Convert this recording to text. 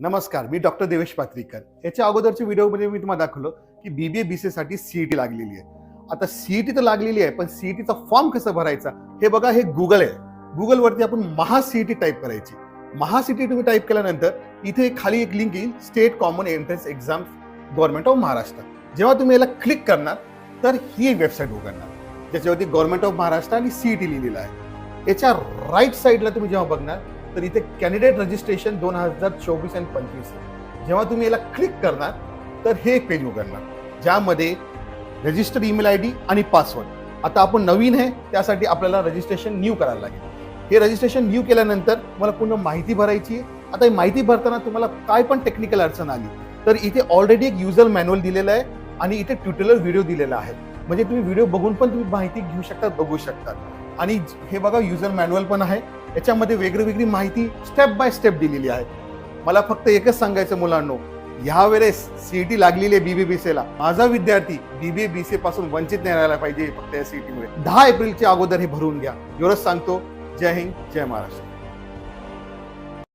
नमस्कार मी डॉक्टर देवेश पात्रीकर. याच्या अगोदरच्या व्हिडिओमध्ये मी तुम्हाला दाखवलं की बी डी बी सी साठी सीईटी लागलेली आहे. आता सीईटी तर लागलेली आहे पण सीईटीचा फॉर्म कसं भरायचा? हे बघा हे गुगल आहे. गुगलवरती आपण महा सीईटी टाईप करायची. महा सीईटी तुम्ही टाईप केल्यानंतर इथे खाली एक लिंक येईल state common entrance exam government of Maharashtra जेव्हा तुम्ही याला क्लिक करणार तर ही वेबसाईट उघडणार. ज्याच्यावरती गव्हर्नमेंट ऑफ महाराष्ट्र आणि सीईटी लिहिलेलं आहे. याच्या राईट साईडला तुम्ही जेव्हा बघणार तर इथे कॅन्डिडेट रजिस्ट्रेशन दोन हजार चोवीस आणि पंचवीस. जेव्हा तुम्ही याला क्लिक करणार तर हे एक पेज उघडणार. ज्यामध्ये रजिस्टर ईमेल आय डी आणि पासवर्ड आता आपण नवीन आहे त्यासाठी आपल्याला रजिस्ट्रेशन न्यू करायला लागेल. हे रजिस्ट्रेशन न्यू केल्यानंतर तुम्हाला पूर्ण माहिती भरायची आहे. आता ही माहिती भरताना तुम्हाला काय पण टेक्निकल अडचण आली तर इथे ऑलरेडी एक युजर मॅन्युअल दिलेलं आहे आणि इथे ट्युटोरियल व्हिडिओ दिलेला आहे. म्हणजे तुम्ही व्हिडिओ बघून पण तुम्ही माहिती घेऊ शकता बघू शकता. आणि हे बघा युजर मॅन्युअल पण आहे. याच्यामध्ये वेगळी वेगळी माहिती स्टेप बाय स्टेप दिलेली आहे. मला फक्त एकच सांगायचं मुलांनो ह्या वेळेस सीईटी लागलेली आहे बीबीबीसी ला. माझा विद्यार्थी बीबीबीसी पासून वंचित नाही राहायला पाहिजे फक्त या सीईटी मुळे. दहा एप्रिलच्या अगोदर हे भरून घ्या. एवढंच सांगतो. जय हिंद जय महाराष्ट्र.